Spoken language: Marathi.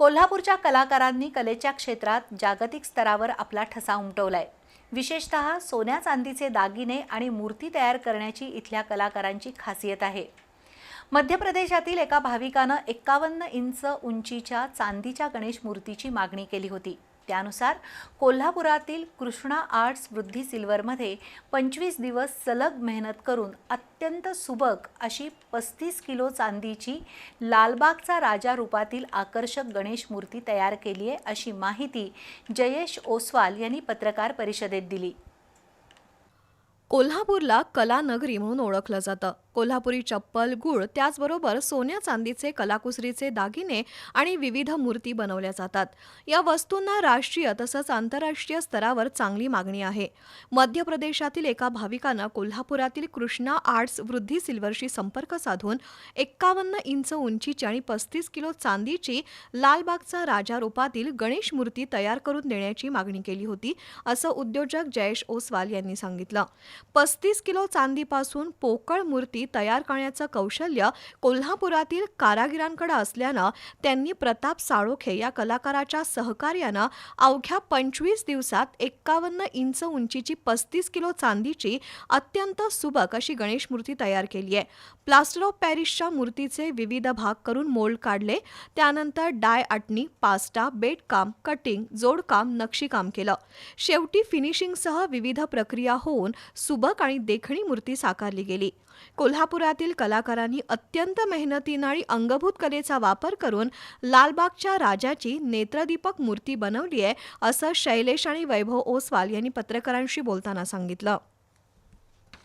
कोल्हापूरच्या कलाकारांनी कलेच्या क्षेत्रात जागतिक स्तरावर आपला ठसा उमटवलाय. विशेषतः सोन्या चांदीचे दागिने आणि मूर्ती तयार करण्याची इथल्या कलाकारांची खासियत आहे. मध्य प्रदेशातील एका भाविकानं एक्कावन्न इंच उंचीच्या चांदीच्या गणेश मूर्तीची मागणी केली होती. त्यानुसार कोल्हापुरातील कृष्णा आर्ट्स वृद्धी सिल्वरमध्ये पंचवीस दिवस सलग मेहनत करून अत्यंत सुबक अशी पस्तीस किलो चांदीची लालबागचा राजा रूपातील आकर्षक गणेश मूर्ती तयार केली आहे अशी माहिती जयेश ओसवाल यांनी पत्रकार परिषदेत दिली. कोल्हापूरला कला नगरी म्हणून ओळखलं जातं. कोल्हापुरी चप्पल गुळ त्याचबरोबर सोन्या चांदीचे कलाकुसरीचे दागिने आणि विविध मूर्ती बनवल्या जातात. या वस्तूंना राष्ट्रीय तसंच आंतरराष्ट्रीय स्तरावर चांगली मागणी आहे. मध्य प्रदेशातील एका भाविकानं कोल्हापुरातील कृष्णा आर्ट्स वृद्धी सिल्वरशी संपर्क साधून एक्कावन्न इंच उंचीची आणि पस्तीस किलो चांदीची लालबागचा राजा रूपातील गणेश मूर्ती तयार करून देण्याची मागणी केली होती असं उद्योजक जयेश ओसवाल यांनी सांगितलं. पस्तीस किलो चांदीपासून पोकळ मूर्ती तयार करण्याचं कौशल्य कोल्हापुरातील कारागिरांकडे असल्यानं त्यांनी प्रताप साळोखे या कलाकाराच्या सहकार्यानं अवघ्या पंचवीस दिवसात एक्कावन्न इंच उंचीची पस्तीस किलो चांदीची अत्यंत सुबक अशी गणेश मूर्ती तयार केली आहे. प्लास्टर ऑफ पॅरिसच्या मूर्तीचे विविध भाग करून मोल्ड काढले. त्यानंतर डाय आटणी पास्टा बेडकाम कटिंग जोडकाम नक्षीकाम केलं. शेवटी फिनिशिंगसह विविध प्रक्रिया होऊन सुबक आणि देखणी मूर्ती साकारली गेली. कोल्हापुरातील कलाकारांनी अत्यंत मेहनतीनं आणि अंगभूत कलेचा वापर करून लालबागच्या राजाची नेत्रदीपक मूर्ती बनवली आहे असं शैलेश आणि वैभव ओसवाल यांनी पत्रकारांशी बोलताना सांगितलं.